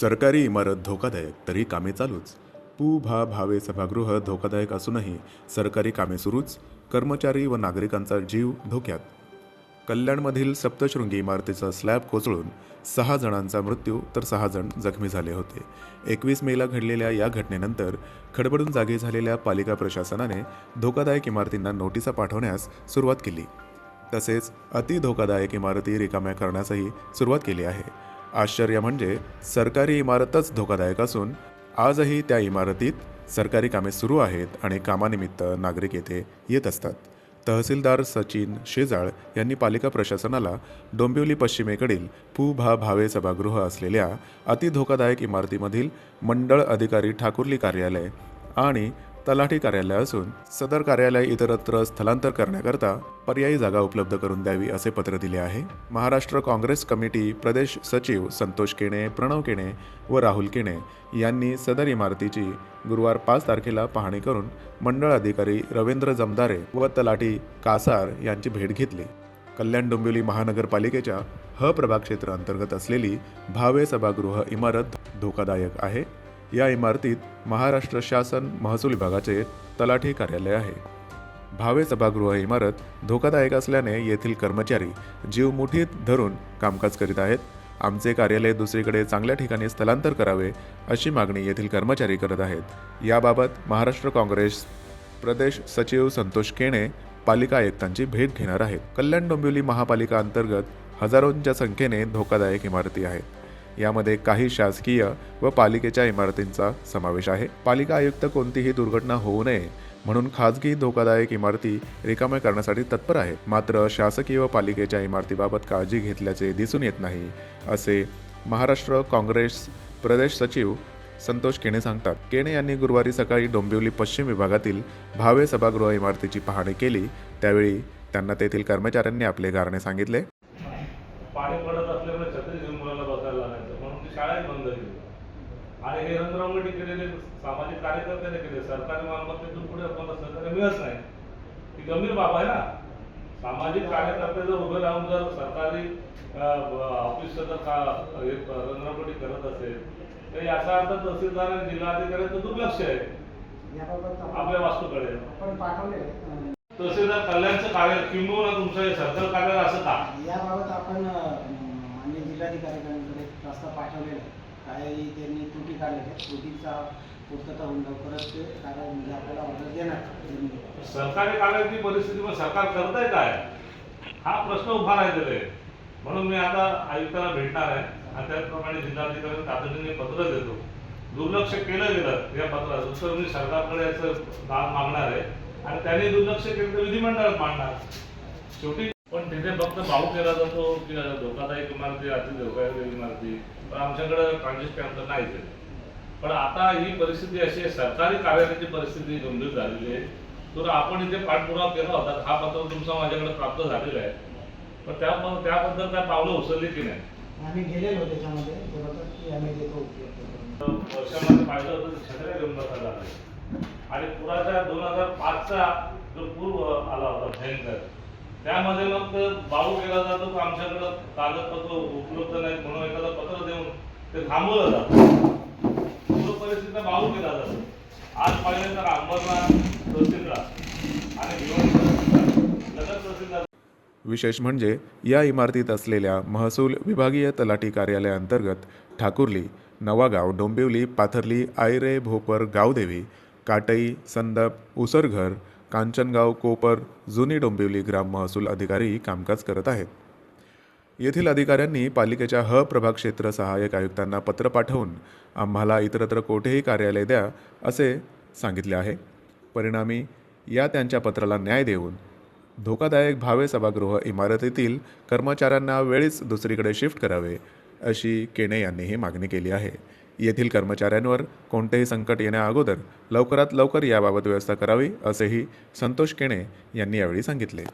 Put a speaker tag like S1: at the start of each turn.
S1: सरकारी इमारत धोकादायक तरी कामे चालूच. पू भा भावे सभागृह धोकादायक असूनही सरकारी कामे सुरूच. कर्मचारी व नागरिकांचा जीव धोक्यात. कल्याणमधील सप्तशृंगी इमारतीचा स्लॅब कोसळून सहा जणांचा मृत्यू तर सहा जण जखमी झाले होते. एकवीस मेला घडलेल्या या घटनेनंतर खडबडून जागे झालेल्या पालिका प्रशासनाने धोकादायक इमारतींना नोटिसा पाठवण्यास सुरुवात केली. तसेच अति धोकादायक इमारती रिकाम्या करण्यासही सुरुवात केली आहे. आश्चर्य म्हणजे सरकारी इमारतच धोकादायक असून आजही त्या इमारतीत सरकारी कामे सुरू आहेत आणि कामानिमित्त नागरिक येथे येत असतात. तहसीलदार सचिन शेजाळ यांनी पालिका प्रशासनाला डोंबिवली पश्चिमेकडील पू भा भावे सभागृह असलेल्या अतिधोकादायक इमारतीमधील मंडळ अधिकारी ठाकुर्ली कार्यालय आणि तलाठी कार्यालय असून सदर कार्यालय इतरत्र स्थलांतर करण्याकरता पर्यायी जागा उपलब्ध करून द्यावी असे पत्र दिले आहे. महाराष्ट्र काँग्रेस कमिटी प्रदेश सचिव संतोष केणे प्रणव केणे व राहुल केणे यांनी सदर इमारतीची गुरुवार पाच तारखेला पाहणी करून मंडळ अधिकारी रवींद्र जमदारे व तलाठी कासार यांची भेट घेतली. कल्याण डोंबिवली महानगरपालिकेच्या ह प्रभाग क्षेत्र अंतर्गत असलेली भावे सभागृह इमारत धोकादायक आहे. या इमारतीत महाराष्ट्र शासन महसूल विभागाचे तलाठी कार्यालय आहे. भावे सभागृह इमारत धोकादायक असल्याने येथील कर्मचारी जीव मुठीत धरून कामकाज करीत आहेत. आमचे कार्यालय दुसरीकडे चांगल्या ठिकाणी स्थलांतर करावे अशी मागणी येथील कर्मचारी करत आहेत. याबाबत महाराष्ट्र काँग्रेस प्रदेश सचिव संतोष केणे पालिका आयुक्तांची भेट घेणार आहेत. कल्याण डोंबिवली महापालिका अंतर्गत हजारोंच्या संख्येने धोकादायक इमारती आहेत. यामध्ये काही शासकीय व पालिकेच्या इमारतींचा समावेश आहे. पालिका आयुक्त कोणतीही दुर्घटना होऊ नये म्हणून खाजगी धोकादायक इमारती रिकाम्या करण्यासाठी तत्पर आहेत. मात्र शासकीय व पालिकेच्या इमारतीबाबत काळजी घेतल्याचे दिसून येत नाही असे महाराष्ट्र काँग्रेस प्रदेश सचिव संतोष केणे सांगतात. केणे यांनी गुरुवारी सकाळी डोंबिवली पश्चिम विभागातील भावे सभागृह इमारतीची पाहणी केली. त्यावेळी त्यांना तेथील कर्मचाऱ्यांनी आपले गारणे सांगितले
S2: पाणी पडत असल्यामुळे छत्री घेऊन मुलाला बसायला लागायचं म्हणून ती शाळाही बंद केली आणि हे रंगरंगोटी केलेले सामाजिक कार्यकर्त्याने केले सरकारी मालमत्तेतून पुढे आपल्याला सहकार्य मिळत नाही. ती गंभीर बाब आहे ना. सामाजिक कार्यकर्ते जर उभे राहून जर सरकारी ऑफिस जर का हे करत असेल तर याचा अर्थ तहसीलदार आणि जिल्हाधिकाऱ्यांचं दुर्लक्ष आहे. आपल्या वास्तूकडे.
S3: आपण पाठवले
S2: तहसीलदार कल्याणचं कार्य किंबहुना तुमचं हे सरकार कार्य असं का?
S3: याबाबत आपण मान्य जिल्हाधिकाऱ्यांकडे प्रस्ताव पाठवलेला आहे. काही त्यांनी काढलेल्या आहेत. त्रुटीचा पूर्तता होऊन लवकरच ते कार्य म्हणजे आपल्याला ऑर्डर देणार.
S2: सरकारी कार्याची परिस्थिती मग सरकार करतंय काय? हा प्रश्न उभा राहिलेला आहे. म्हणून मी आता आयुक्ताला भेटणार आहे. आणि त्याचप्रमाणे जिल्हाधिकारी तातडीने पत्र देतो. दुर्लक्ष केलं गेलं या पत्रात उत्तर मी सरकारकडे याचं दाद मागणार आहे. आणि त्यांनी दुर्लक्ष केलं तर विधिमंडळात मांडणार. शेवटी पण तिथे फक्त भाऊ केला जातो की धोकादायक इमारती अति धोकादायक इमारती. पण आमच्याकडे ट्रान्झिस्टर नाहीच आहे. पण आता ही परिस्थिती अशी आहे सरकारी कार्यालयाची परिस्थिती गंभीर झालेली आहे. तर आपण इथे पाठपुरावा केला होता हा पत्र तुमचा माझ्याकडे प्राप्त झालेला आहे. पण त्या त्याबद्दल काय पावलं उचलली की नाही?
S3: आम्ही गेलेलो त्याच्यामध्ये.
S2: वर्षामध्ये पाहिलं होतं तर छत्र्या घेऊन बसायला आणि पुराच्या दोन हजार पाचचा जो पूर आला होता भयंकर. त्यामध्ये मग बाळू केला जातो आमच्याकडं कागदपत्र उपलब्ध नाहीत म्हणून एखादं पत्र देऊन ते थांबवलं जातं. पूर परिस्थितीला केला जातो आज पाहिलं तर अंबरनाथ तहसीलदार आणि नगर तहसीलदार
S1: विशेष म्हणजे या इमारतीत असलेल्या महसूल विभागीय तलाठी कार्यालयाअंतर्गत ठाकुर्ली नवागाव डोंबिवली पाथर्ली आयरे भोपर गावदेवी काटई संदप उसरघर कांचनगाव कोपर जुनी डोंबिवली ग्राम महसूल अधिकारी कामकाज करत आहेत. येथील अधिकाऱ्यांनी पालिकेच्या ह प्रभाग क्षेत्र सहाय्यक आयुक्तांना पत्र पाठवून आम्हाला इतरत्र कोठेही कार्यालय द्या असे सांगितले आहे. परिणामी या त्यांच्या पत्राला न्याय देऊन धोकादायक भावे सभागृह इमारतीतील कर्मचाऱ्यांना वेळीच दुसरीकडे शिफ्ट करावे अशी केणे यांनीही मागणी केली आहे. येथील कर्मचाऱ्यांवर कोणतेही संकट येण्याअगोदर लवकरात लवकर याबाबत व्यवस्था करावी असेही संतोष केणे यांनी यावेळी सांगितले.